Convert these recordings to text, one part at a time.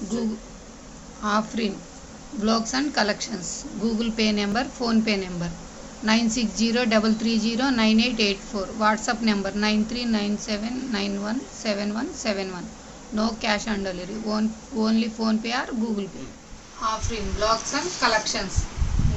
Google Afrin blogs and collections. Google Pay number PhonePe number. Nine six zero double three zero nine eight eight four. WhatsApp number nine three nine seven nine one seven one seven one. No cash on delivery. Own only PhonePe or Google Pay. Afrin blogs and collections.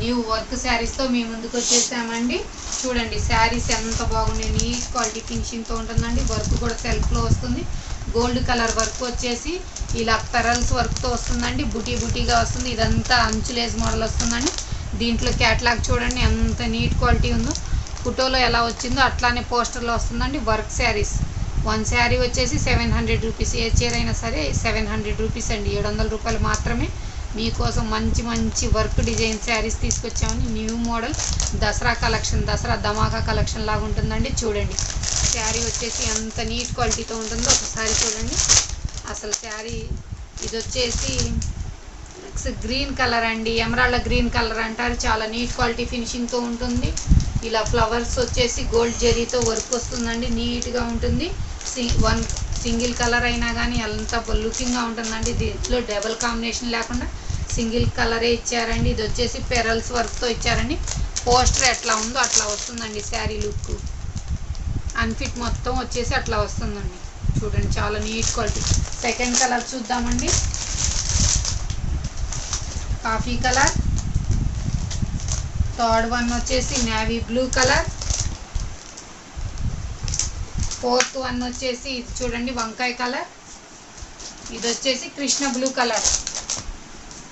New work శారీస్తో మీ ముందుకు వచ్చేసామండి. చూడండి శారీస్ ఎంత బాగున్నాయి. Neat quality ఫినిషింగ్తో ఉంటుందండి. Work కూడా సెల్ఫ్లో వస్తుంది. గోల్డ్ కలర్ వర్క్ వచ్చేసి ఇలా పెరల్స్ వర్క్తో వస్తుందండి. బుటీ బుటీగా వస్తుంది. ఇదంతా అంచులేజ్ మోడల్ వస్తుందండి. దీంట్లో క్యాట్లాగ్ చూడండి. ఎంత నీట్ క్వాలిటీ ఉందో. ఫోటోలో ఎలా వచ్చిందో అట్లానే పోస్టర్లో వస్తుందండి. వర్క్ శారీస్. వన్ శారీ వచ్చేసి సెవెన్ హండ్రెడ్ రూపీస్. ఏ చీర అయినా సరే సెవెన్ హండ్రెడ్ రూపీస్ అండి. ఏడు వందల రూపాయలు మాత్రమే మీకోసం మంచి మంచి work design saris తీసుకొచ్చామని new model. Dasara collection Dasara ధమాకా కలెక్షన్ లాగా ఉంటుందండి. చూడండి. శారీ వచ్చేసి ఎంత నీట్ క్వాలిటీతో ఉంటుందో ఒకసారి చూడండి. అసలు శారీ ఇది వచ్చేసి గ్రీన్ కలర్ అండి. ఎమరాళ్ళ గ్రీన్ కలర్ అంటారు. చాలా నీట్ క్వాలిటీ ఫినిషింగ్తో ఉంటుంది. ఇలా ఫ్లవర్స్ వచ్చేసి గోల్డ్ జెరీతో వర్క్ వస్తుందండి. నీట్గా ఉంటుంది. వన్ సింగిల్ కలర్ అయినా కానీ అంత లుకింగ్గా ఉంటుందండి. దీంట్లో డబల్ కాంబినేషన్ లేకుండా సింగిల్ కలరే ఇచ్చారండి. ఇది వచ్చేసి పెరల్స్ వర్క్తో ఇచ్చారండి. పోస్టర్ ఎట్లా ఉందో అట్లా వస్తుందండి శారీ లుక్. అన్ఫిట్ మొత్తం వచ్చేసి అట్లా వస్తుందండి. చూడండి చాలా నీట్ క్వాలిటీ. సెకండ్ కలర్ చూద్దామండి. Coffee colour. థర్డ్ వన్ వచ్చేసి navy blue colour. Fourth one వచ్చేసి ఇది చూడండి వంకాయ కలర్. ఇది వచ్చేసి కృష్ణ బ్లూ కలర్.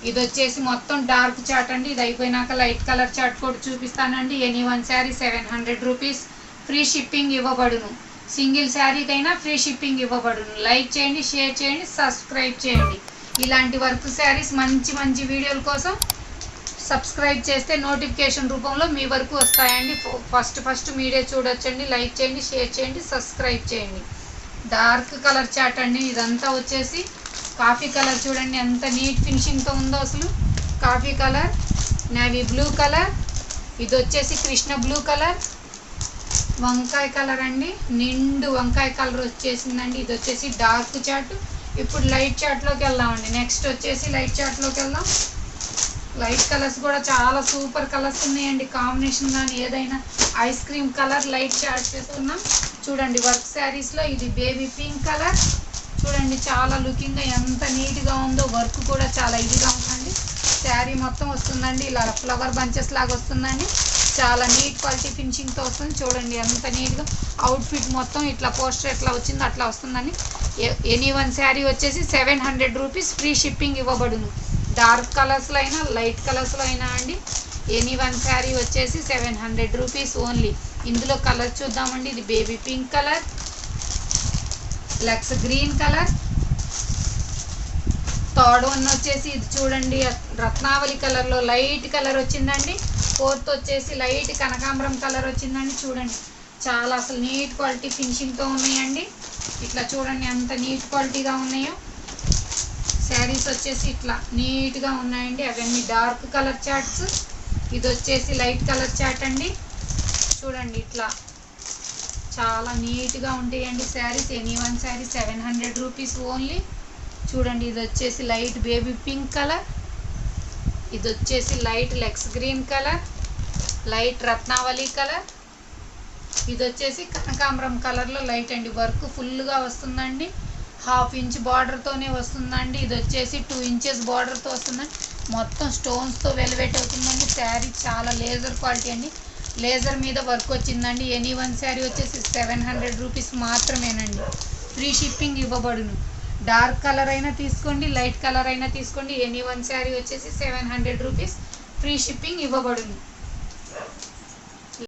ఇది వచ్చేసి మొత్తం డార్క్ చాట్ అండి. ఇది అయిపోయినాక లైట్ కలర్ చాట్ కూడా చూపిస్తానండి. Any one sari seven hundred rupees. Free shipping ఇవ్వబడును. సింగిల్ శారీకైనా ఫ్రీ షిప్పింగ్ ఇవ్వబడును. లైక్ చేయండి షేర్ చేయండి సబ్స్క్రైబ్ చేయండి. ఇలాంటి వర్క్ శారీస్ మంచి మంచి వీడియోల కోసం సబ్స్క్రైబ్ చేస్తే నోటిఫికేషన్ రూపంలో మీ వరకు వస్తాయండి. ఫస్ట్ ఫస్ట్ మీడియా చూడొచ్చండి. లైక్ చేయండి షేర్ చేయండి సబ్స్క్రైబ్ చేయండి. డార్క్ కలర్ చాట్ అండి. ఇదంతా వచ్చేసి కాఫీ కలర్ చూడండి. ఎంత నీట్ ఫినిషింగ్తో ఉందో అసలు. Coffee colour navy blue colour. ఇది వచ్చేసి కృష్ణ బ్లూ కలర్. వంకాయ కలర్ అండి. నిండు వంకాయ కలర్ వచ్చేసిందండి. ఇది వచ్చేసి డార్క్ చాట్. ఇప్పుడు లైట్ చాట్లోకి వెళ్దామండి. నెక్స్ట్ వచ్చేసి లైట్ చాట్లోకి వెళ్దాం. లైట్ కలర్స్ కూడా చాలా సూపర్ కలర్స్ ఉన్నాయండి. కాంబినేషన్ కానీ ఏదైనా ice cream colour light chart చేస్తున్నాం. చూడండి వర్క్ శారీస్లో ఇది బేబీ పింక్ కలర్. చూడండి చాలా లుకింగ్గా ఎంత నీట్గా ఉందో వర్క్ కూడా చాలా ఇదిగా ఉందండి. శారీ మొత్తం వస్తుందండి. ఇలా ఫ్లవర్ బంచెస్ లాగా వస్తుందండి. చాలా నీట్ క్వాలిటీ ఫినిషింగ్తో వస్తుంది. చూడండి ఎంత నీట్గా అవుట్ఫిట్ మొత్తం ఇట్లా పోస్టర్ ఎట్లా వచ్చిందో అట్లా వస్తుందని. ఎనీ వన్ శారీ వచ్చేసి seven hundred rupees free shipping ఇవ్వబడును. డార్క్ కలర్స్లో అయినా లైట్ కలర్స్లో అయినా అండి. ఎనీ వన్ శారీ వచ్చేసి సెవెన్ హండ్రెడ్ రూపీస్ ఓన్లీ ఇందులో కలర్ చూద్దామండి. ఇది baby pink colour lux green colour third one వచ్చేసి ఇది చూడండి. రత్నావళి కలర్లో లైట్ కలర్ వచ్చిందండి. ఫోర్త్ వచ్చేసి లైట్ కనకాంబరం కలర్ వచ్చిందండి. చూడండి. చాలా అసలు నీట్ క్వాలిటీ ఫినిషింగ్తో ఉన్నాయండి. ఇట్లా చూడండి ఎంత నీట్ క్వాలిటీగా ఉన్నాయో. శారీస్ వచ్చేసి ఇట్లా నీట్గా ఉన్నాయండి. అవన్నీ డార్క్ కలర్ చాట్స్ ఇది వచ్చేసి లైట్ కలర్ చాట్ అండి. చూడండి ఇట్లా. చాలా నీట్గా ఉంటాయండి saris. Any one sari seven hundred rupees only. చూడండి ఇది వచ్చేసి లైట్ బేబీ పింక్ కలర్. ఇది వచ్చేసి light lux green colour. Light రత్నావళి కలర్. ఇది వచ్చేసి కనకాంబరం కలర్లో లైట్ అండి. వర్క్ ఫుల్గా వస్తుందండి. హాఫ్ ఇంచ్ బార్డర్తోనే వస్తుందండి. ఇది వచ్చేసి టూ ఇంచెస్ బార్డర్తో వస్తుందండి. మొత్తం స్టోన్స్తో వెలివేట్ అవుతుందండి. శారీ చాలా లేజర్ క్వాలిటీ అండి. లేజర్ మీద వర్క్ వచ్చిందండి. ఎనీ వన్ శారీ వచ్చేసి సెవెన్ హండ్రెడ్ రూపీస్ మాత్రమేనండి. ఫ్రీ షిప్పింగ్ ఇవ్వబడును. డార్క్ కలర్ అయినా తీసుకోండి లైట్ కలర్ అయినా తీసుకోండి. ఎనీ వన్ శారీ వచ్చేసి seven hundred rupees free shipping ఇవ్వబడింది